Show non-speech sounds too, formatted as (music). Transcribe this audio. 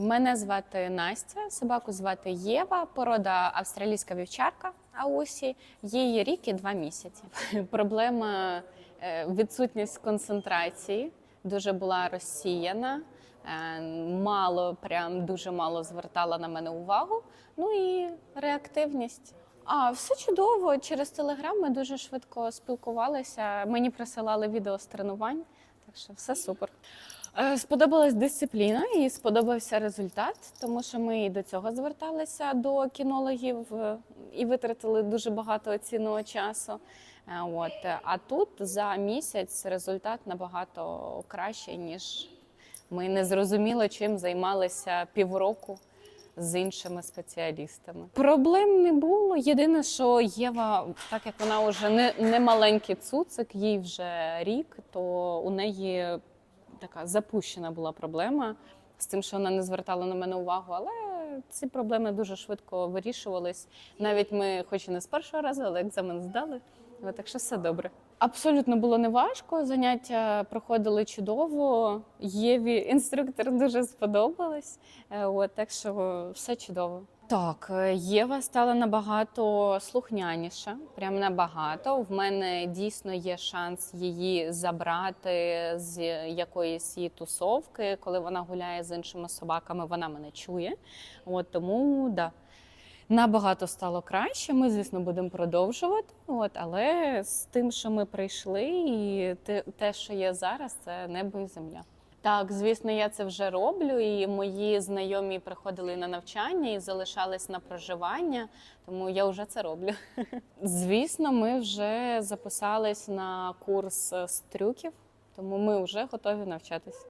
Мене звати Настя, собаку звати Єва, порода австралійська вівчарка Аусі. Їй рік і два місяці. (laughs) Проблема е, відсутність концентрації. Дуже була розсіяна, е, мало, прям дуже мало звертала на мене увагу. Ну і реактивність. А все чудово. Через телеграм ми дуже швидко спілкувалися. Мені присилали відео з тренувань, так що все супер. Е, Сподобалась дисципліна і сподобався результат, тому що ми і до цього зверталися до кінологів е, і витратили дуже багато цінного часу. Е, От а тут за місяць результат набагато кращий, ніж ми не зрозуміли, чим займалися півроку з іншими спеціалістами. Проблем не було. Єдине, що Єва, так як вона вже не, не маленький цуцик, їй вже рік, то у неї така запущена була проблема з тим, що вона не звертала на мене увагу, але ці проблеми дуже швидко вирішувались. Навіть ми, хоч і не з першого разу, але екзамен здали. Так що все добре. Абсолютно було не важко. Заняття проходили чудово. Єві інструктор дуже сподобалось. Е, От, так що все чудово. Так, е, Єва стала набагато слухняніша, прям набагато. В мене дійсно є шанс її забрати з якоїсь її тусовки. Коли вона гуляє з іншими собаками, вона мене чує. От тому да. Набагато стало краще. Ми, звісно, будемо продовжувати. От, але з тим, що ми прийшли, і те, що є зараз, це небо і земля. Так, звісно, я це вже роблю, і мої знайомі приходили на навчання і залишались на проживання, тому я вже це роблю. (laughs) Звісно, ми вже записались на курс з трюків, тому ми вже готові навчатись.